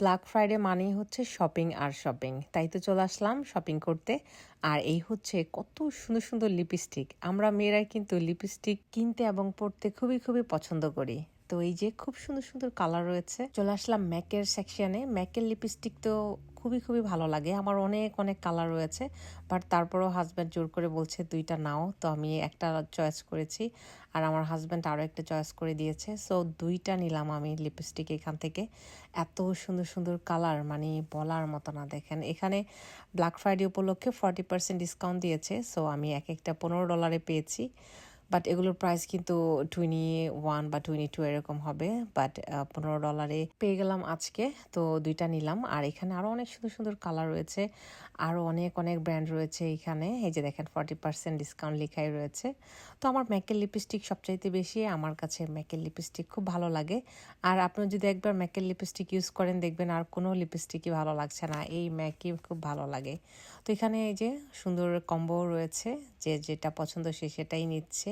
Black Friday মানেই হচ্ছে shopping আর shopping তাই তো চলে আসলাম শপিং করতে। আর এই হচ্ছে কত সুন্দর সুন্দর লিপস্টিক আমরা মেয়েরাই কিন্তু লিপস্টিক কিনতে এবং পরতে খুবই খুবই পছন্দ করি। তো এই যে খুব সুন্দর সুন্দর কালার রয়েছে। চলে আসলাম ম্যাকের সেকশনে ম্যাকের লিপস্টিক তো খুবই খুবই ভালো লাগে। আমার অনেক অনেক কালার রয়েছে। বাট তারপরেও হাজব্যান্ড জোর করে বলছে, দুইটা নাও। তো আমি একটা চয়েস করেছি। আর আমার হাজব্যান্ড আরও একটা চয়েস করে দিয়েছে। সো দুইটা নিলাম আমি লিপস্টিক এখান থেকে। এত সুন্দর সুন্দর কালার মানে বলার মতো না, দেখেন। এখানে ব্ল্যাক ফ্রাইডে উপলক্ষে ফর্টি পার্সেন্ট ডিসকাউন্ট দিয়েছে। সো আমি এক একটা পনেরো ডলারে পেয়েছি। বাট এগুলোর প্রাইস কিন্তু টোয়েন্টি ওয়ান বা টোয়েন্টি টু এরকম হবে। বাট পনেরো ডলারে পেয়ে গেলাম আজকে। তো দুইটা নিলাম। আর এখানে আরও অনেক সুন্দর সুন্দর কালার রয়েছে। আরও অনেক অনেক ব্র্যান্ড রয়েছে এখানে। এই যে দেখেন ফর্টি পার্সেন্ট ডিসকাউন্ট লেখাই রয়েছে। তো আমার ম্যাকের লিপস্টিক সবচাইতে বেশি আমার কাছে ম্যাকের লিপস্টিক খুব ভালো লাগে। আর আপনি যদি একবার ম্যাকের লিপস্টিক ইউজ করেন, দেখবেন আর কোনো লিপস্টিকই ভালো লাগছে না। এই ম্যাকই খুব ভালো লাগে। তো এখানে এই যে সুন্দর কম্বো রয়েছে। যে যেটা পছন্দ সে সেটাই নিচ্ছে।